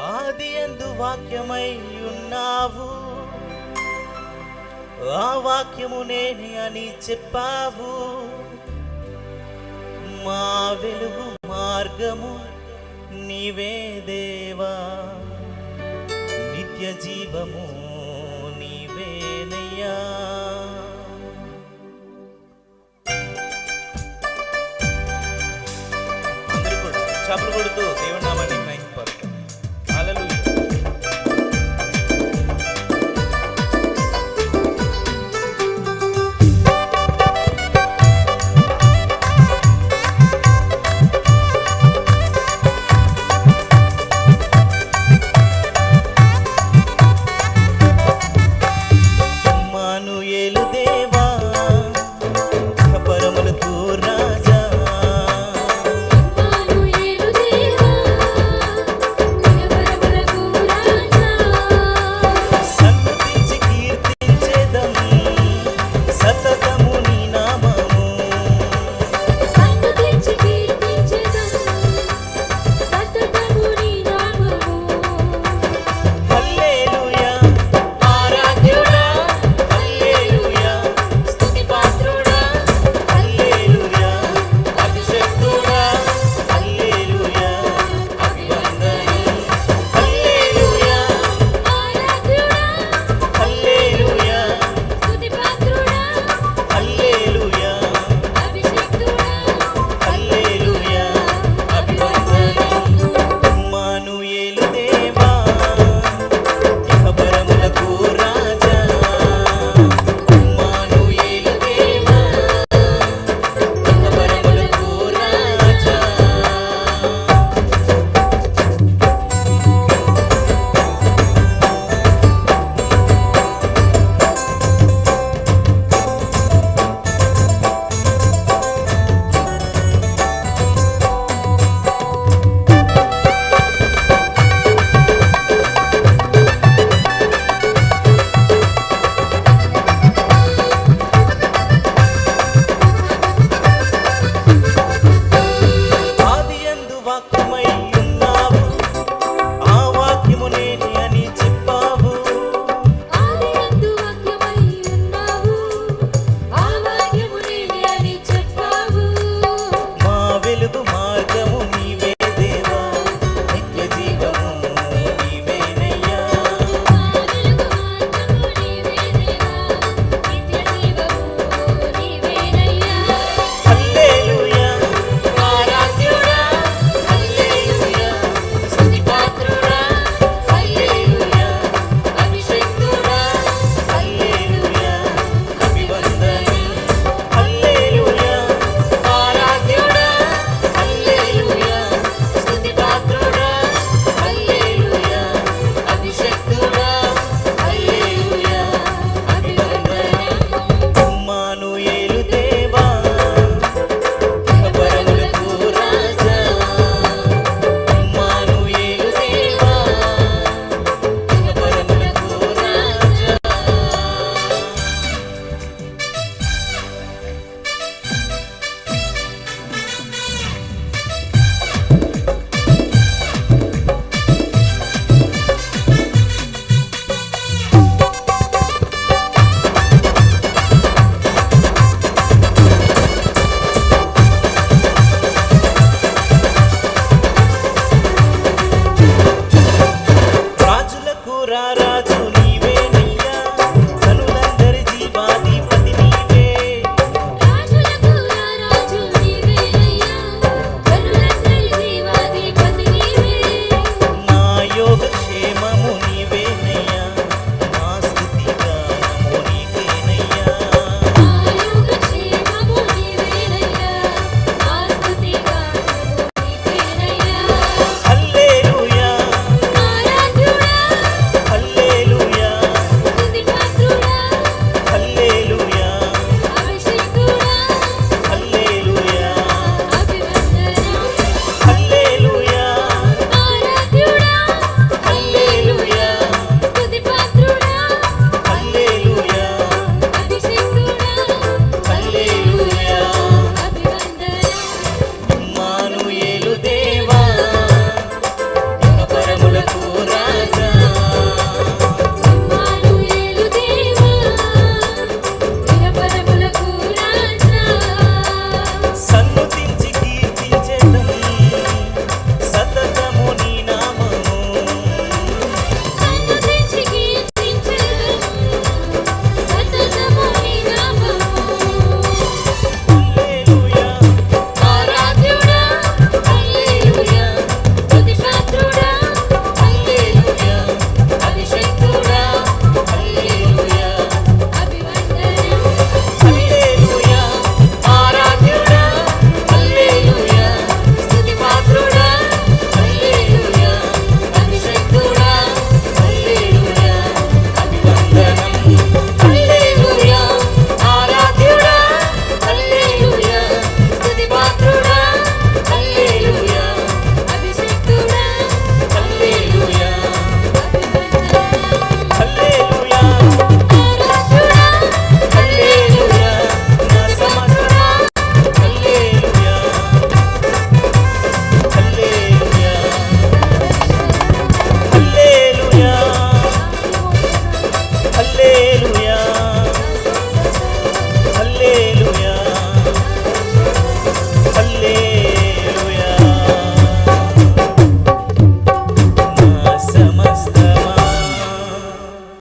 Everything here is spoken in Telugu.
ఆది ఎందు వాక్యమై ఉన్నావు. ఆ వాక్యము నేను అని చెప్పావు. మా వెలుగు మార్గము నీవే దేవా. నిత్య జీవము నీవేనయ్యా. చప్పుడు కొడుతూ దేవునామాన్ని